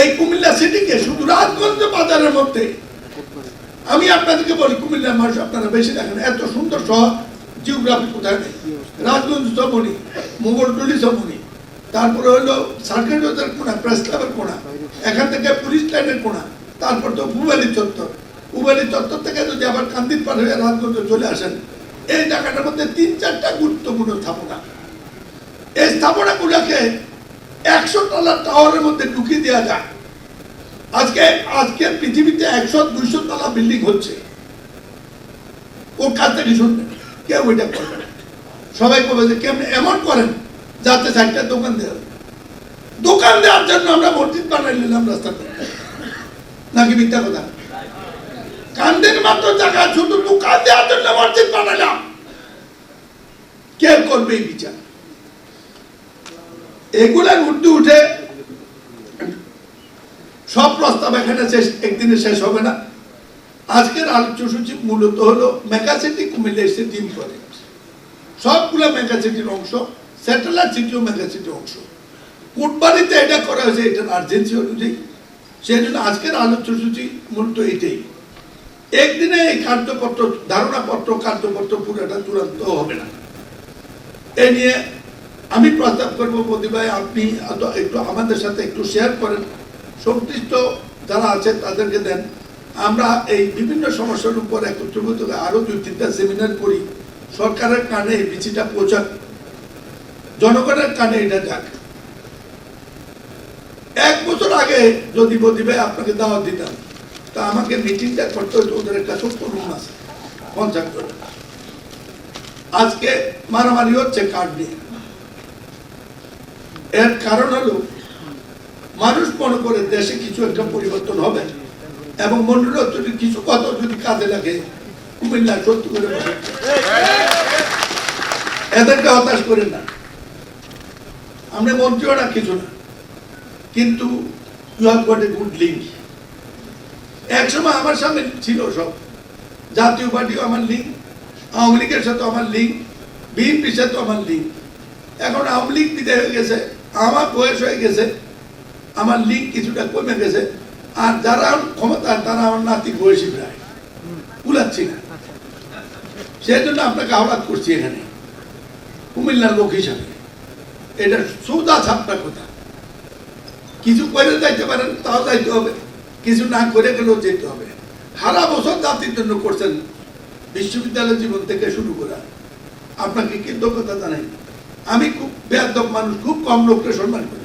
এই কুমিল্লা সিটিকে শুধু রাজগঞ্জ বাজারের মধ্যে। আমি আপনাদেরকে বলি, কুমিল্লার মানুষ আপনারা বেশি দেখেন, এত সুন্দর শহর জিওগ্রাফি কোথায় নেই? রাজগঞ্জ সমনি মোগলটুলি সমনি তারপরে হলো সার্কেট রোডের কোনা প্রেস ক্লাবের কোনা এখান থেকে পুলিশ লাইনের কোনা তারপর তো বুবালি চত্বর। বুবালি চত্বর থেকে যদি আবার কান্দির পার হয়ে রাজগঞ্জে চলে আসেন, এই জায়গাটার মধ্যে তিন চারটা গুরুত্বপূর্ণ স্থাপনা। এই স্থাপনাগুলোকে একশো তলার টাওয়ারের মধ্যে ঢুকিয়ে দেওয়া যায়। আজকে আজকে পৃথিবীতে একশো, দুইশো তলা বিল্ডিং হচ্ছে। ওর কাছ থেকে শুনবেন কেউ ওইটা করবে সবাই করবে যে কেমন? এমন করেন, যাতে চারটা দোকান দেওয়া। দোকান দেওয়ার জন্য আমরা মসজিদ বানাই নিলাম রাস্তাতে নাকি মিথ্যা কথা? কান্দের মাত্র জায়গা, শুধু দোকান দেওয়ার জন্য মসজিদ বানালাম। কে করবে এই বিচার? এগুলার উর্দু উঠে সব প্রস্তাব এখানে শেষ, একদিনে শেষ হবে না। আজকের আলোচ্য সূচি মূলত হলো মেগাসিটি কুমিল্লা এসে ডিম করে। সবগুলো মেগাসিটির অংশ, স্যাটেলাইট সিটিও মেগাসিটির অংশ। কোটবাড়িতে এটা করা হয়েছে, এটার আর্জেন্সি অনুযায়ী। সেই জন্য আজকের আলোচ্য সূচি মূলত এটাই। একদিনে এই কার্যপত্র, ধারণাপত্র, কার্যপত্র পুরোটা চূড়ান্ত হবে না। এ নিয়ে আমি প্রস্তাব করব মোদি ভাই, আপনি একটু আমাদের সাথে একটু শেয়ার করেন। সংশ্লিষ্ট যারা আছে, তাদেরকে দেন। আমরা এই বিভিন্ন সমস্যার উপর একত্রিত হয়ে আরও দুই, তিনটা সেমিনার করি। সরকারের কানে এই বিচিটা পৌঁছাক, জনগণের কানে এটা যাক। এক বছর আগে যদি মোদি ভাই আপনাকে দাওয়াত দিতাম, তা আমাকে মিটিংটা করতে হতো, ওদের একটা ছোট্ট রুম আছে পঞ্চাশ আজকে মারামারি হচ্ছে কার্ড নিয়ে? এর কারণ হলো, মানুষ মনে করে দেশে কিছু একটা পরিবর্তন হবে এবং মনে যদি কিছু কত যদি কাজে লাগে, কুমিল্লা সত্যি করে এদেরকে হতাশ করে না। আমরা মন্ত্রীও না, কিছু না। কিন্তু you have got a good link. একসময় আমার সামনে ছিল সব। জাতীয় পার্টিও আমার লিঙ্ক, আওয়ামী লীগের সাথে আমার লিঙ্ক, বিএনপির সাথে আমার লিঙ্ক। এখন আওয়ামী লীগ বিদায় হয়ে গেছে। আমার বয়স হয়ে গেছে, আমার লিঙ্ক কিছুটা কমে গেছে, আর যারা ক্ষমতা, তারা আমার নাতি বয়সী প্রায়। কুলাচ্ছি না। সেই জন্য আপনাকে আহ্বান করছি এখানে। কুমিল্লার লোক হিসাবে। এটা সৌদা ছাপটা কথা? কিছু করে যাইতে পারেন, তাও যাইতে হবে। কিছু না করে গেলেও যেতে হবে। সারা বছর জাতির জন্য করছেন। বিশ্ববিদ্যালয় জীবন থেকে শুরু করা। আপনাকে কৃতজ্ঞতা জানাই। আমি খুব বেয়াদব মানুষ খুব কম লোককে সম্মান করি।